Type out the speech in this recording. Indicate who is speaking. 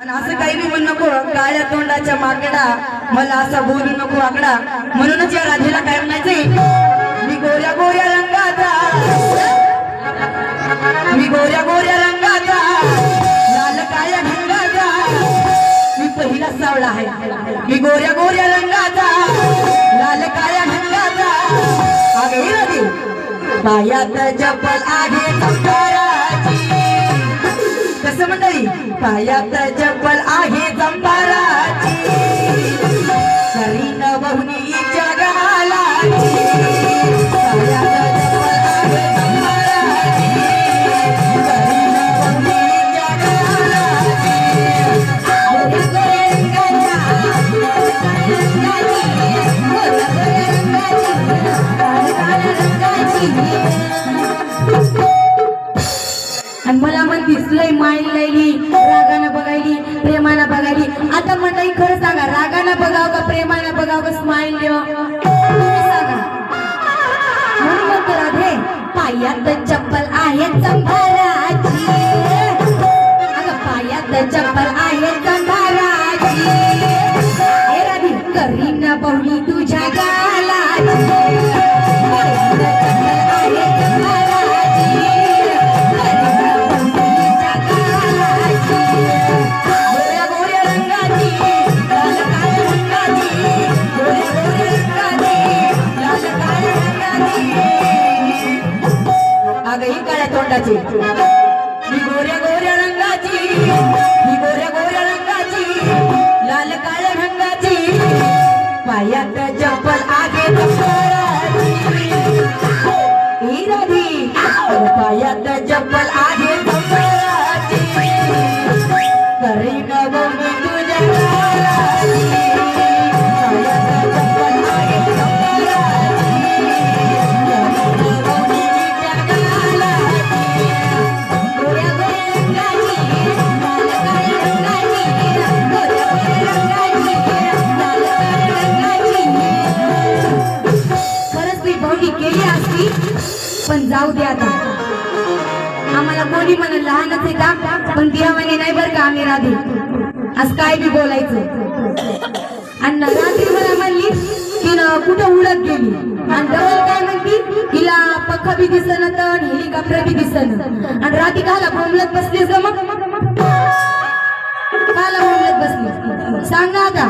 Speaker 1: आणि असं काही बी म्हणू नको. काळ्या तोंडाच्या माकडा मला असा बोलू नको आकडा. म्हणूनच या राधेला काय म्हणायचंय? मी गोऱ्या गोऱ्या रंगाचा. मी गोऱ्या गोऱ्या रंगाचा. लाल काळ्या ढंगाचा. मी पहिला सावळा आहे. मी गोऱ्या गोऱ्या रंगाचा. लाल काळ्या ढंगाचा. अगं राधे. पायात चप्पल आहे रंगाच्या, गोऱ्या आहे रंगाची, काळ्या रंगाची. आणि मला मन दिसलंय माईल आता मंडळी खरं सांगा रागाला बघाव का प्रेमाला बघाव का स्माईल देवा सांगा. म्हणून म्हणतो राधे पायात चप्पल आहे चंभाराची. अगं पायात चप्पल आहे चंभाराची. हे राधी करीन तुझ्या गा काळ्या तोंडाची ही गोऱ्या गोऱ्या रंगाची. ही गोऱ्या गोऱ्या रंगाची. लाल काळ्या रंगाची. पायात चप्पल आहे ही केली असती पण जाऊ दे आता. आम्हाला कोणी म्हणा लहानच आहे का? पण दियावाने नाही बरं का आम्ही राधे. आज काय बी बोलायचं. आणि रात्री मला म्हणली तिनं कुठं उडत गेली? आणि डबल काय म्हणती हिला पख बी दिसन तर हेलिकॉप्टर बी दिसन. आणि राती काला बोंबलत बसलीस ग मग. काला बोंबलत बसली. सांगा आता.